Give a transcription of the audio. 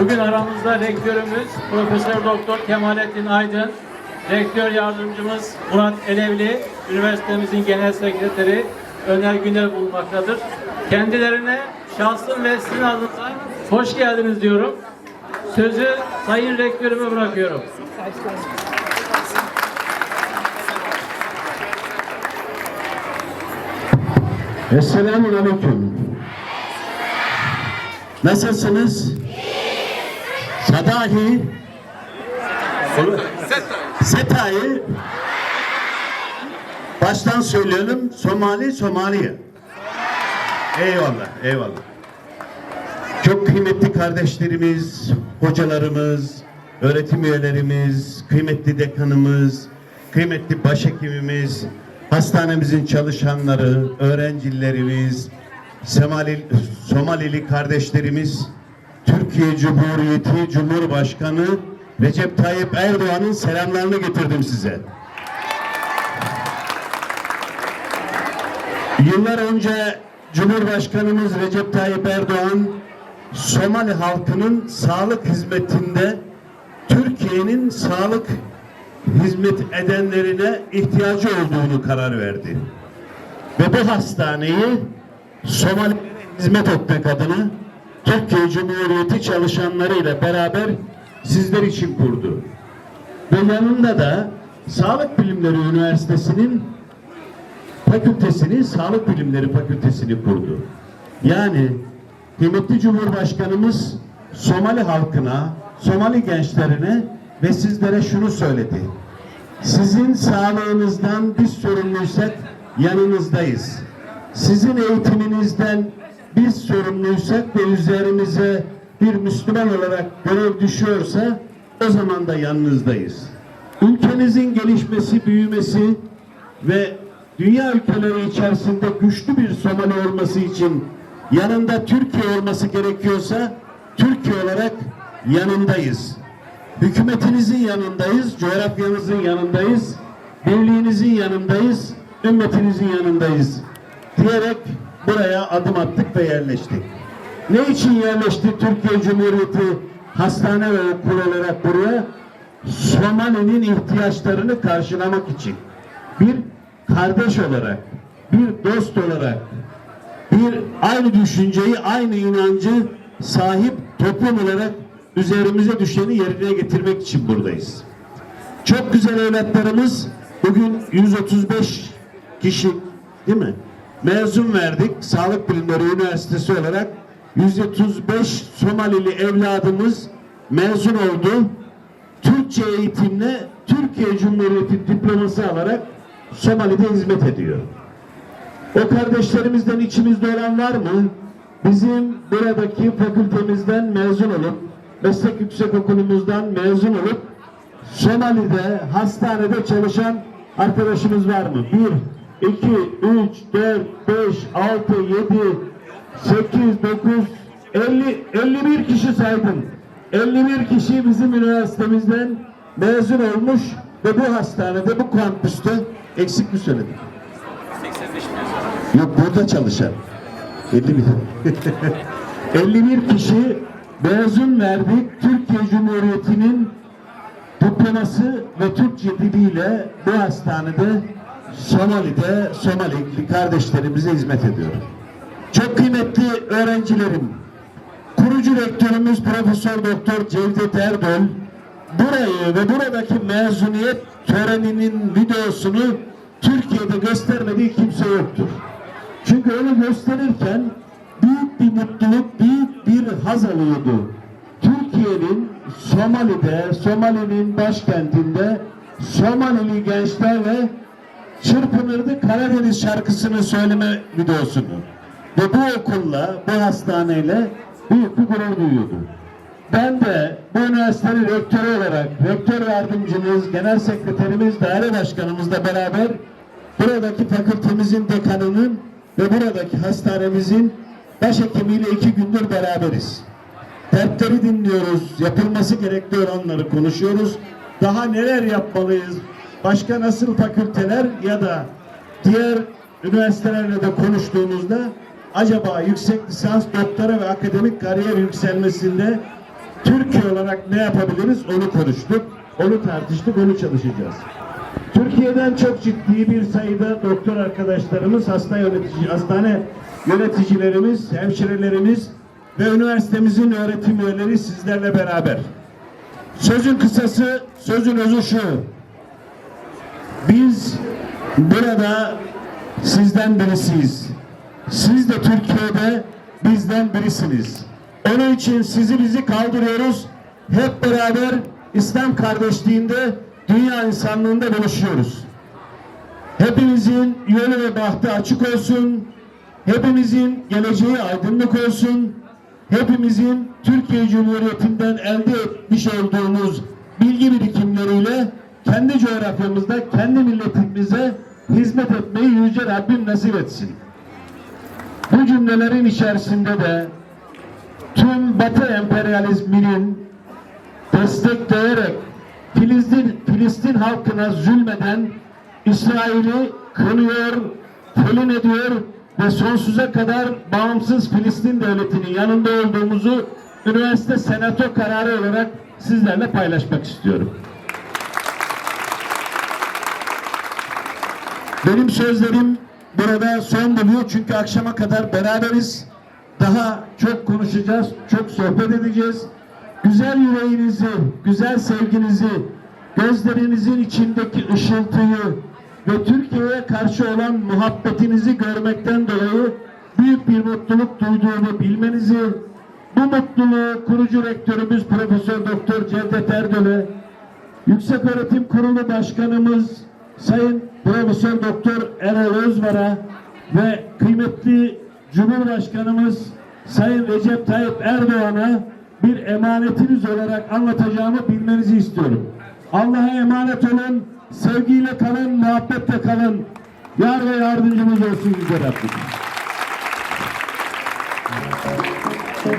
Bugün aramızda rektörümüz Profesör Doktor Kemalettin Aydın, rektör yardımcımız Murat Elevli, üniversitemizin genel sekreteri Öner Güner bulunmaktadır. Kendilerine şahsım ve sizin adınıza hoş geldiniz diyorum. Sözü Sayın Rektörüme bırakıyorum. Esselamun Aleyküm. Nasılsınız? Sadahi Setayı baştan söyleyelim Somali Somaliye. Eyvallah, eyvallah. Çok kıymetli kardeşlerimiz, hocalarımız, öğretim üyelerimiz, kıymetli dekanımız, kıymetli başhekimimiz, hastanemizin çalışanları, öğrencilerimiz, Somali, Somalili kardeşlerimiz, Türkiye Cumhuriyeti Cumhurbaşkanı Recep Tayyip Erdoğan'ın selamlarını getirdim size. Yıllar önce Cumhurbaşkanımız Recep Tayyip Erdoğan Somali halkının sağlık hizmetinde Türkiye'nin sağlık hizmet edenlerine ihtiyacı olduğunu karar verdi. Ve bu hastaneyi Somali hizmet etmek adına Türkiye Cumhuriyeti çalışanlarıyla beraber sizler için kurdu. Ve yanında da Sağlık Bilimleri Üniversitesi'nin fakültesini, Sağlık Bilimleri Fakültesini kurdu. Yani kıymetli Cumhurbaşkanımız Somali halkına, Somali gençlerine ve sizlere şunu söyledi. Sizin sağlığınızdan biz sorumluysak yanınızdayız. Sizin eğitiminizden biz sorumluysak ve üzerimize bir Müslüman olarak görev düşüyorsa o zaman da yanınızdayız. Ülkenizin gelişmesi, büyümesi ve dünya ülkeleri içerisinde güçlü bir Somali olması için yanında Türkiye olması gerekiyorsa Türkiye olarak yanındayız. Hükümetinizin yanındayız, coğrafyanızın yanındayız, birliğinizin yanındayız, ümmetinizin yanındayız diyerek buraya adım attık ve yerleştik. Ne için yerleşti Türkiye Cumhuriyeti hastane ve okul olarak buraya? Somali'nin ihtiyaçlarını karşılamak için. Bir kardeş olarak, bir dost olarak, bir aynı düşünceyi, aynı inancı sahip toplum olarak üzerimize düşeni yerine getirmek için buradayız. Çok güzel evlatlarımız bugün 135 kişi değil mi? Mezun verdik. Sağlık Bilimleri Üniversitesi olarak 135 Somalili evladımız mezun oldu. Türkçe eğitimle Türkiye Cumhuriyeti diploması alarak Somali'de hizmet ediyor. O kardeşlerimizden içimizde olan var mı? Bizim buradaki fakültemizden mezun olup, meslek yüksek okulumuzdan mezun olup, Somali'de, hastanede çalışan arkadaşımız var mı? 1, 2, 3, 4, 5, 6, 7, 8, 9, 50, 51 kişi saydım. 51 kişi bizim üniversitemizden mezun olmuş ve bu hastanede, bu kampüste eksik mi söyledim? 85 Yok burada çalışan. 50 bin. 51 kişi mezun verdik. Türkiye Cumhuriyeti'nin diploması ve Türkçe diliyle bu hastanede Somali'de Somalili kardeşlerimize hizmet ediyor. Çok kıymetli öğrencilerim, kurucu rektörümüz Profesör Doktor Cevdet Erdol burayı ve buradaki mezuniyet töreninin videosunu Türkiye'de göstermediği kimse yoktur. Çünkü onu gösterirken büyük bir mutluluk, büyük bir haz alıyordu. Türkiye'nin Somali'de, Somali'nin başkentinde Somalili gençlerle çırpınırdı Karadeniz şarkısını söyleme videosunu. Ve bu okulla, bu hastaneyle büyük bir gurur duyuyordu. Ben de bu üniversitenin rektörü olarak, rektör yardımcımız, genel sekreterimiz, daire başkanımızla beraber buradaki fakültemizin dekanının ve buradaki hastanemizin başhekimiyle iki gündür beraberiz. Dertleri dinliyoruz, yapılması gerekli olanları konuşuyoruz. Daha neler yapmalıyız, başka nasıl fakülteler ya da diğer üniversitelerle de konuştuğumuzda acaba yüksek lisans, doktora ve akademik kariyer yükselmesinde Türkiye olarak ne yapabiliriz onu konuştuk, onu tartıştık, onu çalışacağız. Türkiye'den çok ciddi bir sayıda doktor arkadaşlarımız, hasta yönetici, hastane yöneticilerimiz, hemşirelerimiz ve üniversitemizin öğretim üyeleri sizlerle beraber. Sözün kısası, sözün özü şu. Biz burada sizden birisiyiz. Siz de Türkiye'de bizden birisiniz. Onun için sizi bizi kaldırıyoruz. Hep beraber İslam kardeşliğinde dünya insanlığında buluşuyoruz. Hepimizin yolu ve bahtı açık olsun. Hepimizin geleceği aydınlık olsun. Hepimizin Türkiye Cumhuriyeti'nden elde etmiş olduğumuz bilgi birikimleriyle kendi coğrafyamızda, kendi milletimize hizmet etmeyi Yüce Rabbim nasip etsin. Bu cümlelerin içerisinde de tüm Batı emperyalizminin destekleyerek Filistin, Filistin halkına zulmeden İsrail'i kınıyor, telin ediyor ve sonsuza kadar bağımsız Filistin devletinin yanında olduğumuzu üniversite senato kararı olarak sizlerle paylaşmak istiyorum. Benim sözlerim burada son buluyor çünkü akşama kadar beraberiz. Daha çok konuşacağız, çok sohbet edeceğiz. Güzel yüreğinizi, güzel sevginizi, gözlerinizin içindeki ışıltıyı ve Türkiye'ye karşı olan muhabbetinizi görmekten dolayı büyük bir mutluluk duyduğumu bilmenizi, bu mutluluğu kurucu rektörümüz Profesör Doktor Cevdet Erdöl'e, Yükseköğretim Kurulu Başkanımız Sayın Profesör Doktor Erol Özvar'a ve kıymetli Cumhurbaşkanımız Sayın Recep Tayyip Erdoğan'a bir emanetiniz olarak anlatacağımı bilmenizi istiyorum. Allah'a emanet olun, sevgiyle kalın, muhabbetle kalın. Yar ve yardımcımız olsun Yüce Rabbim.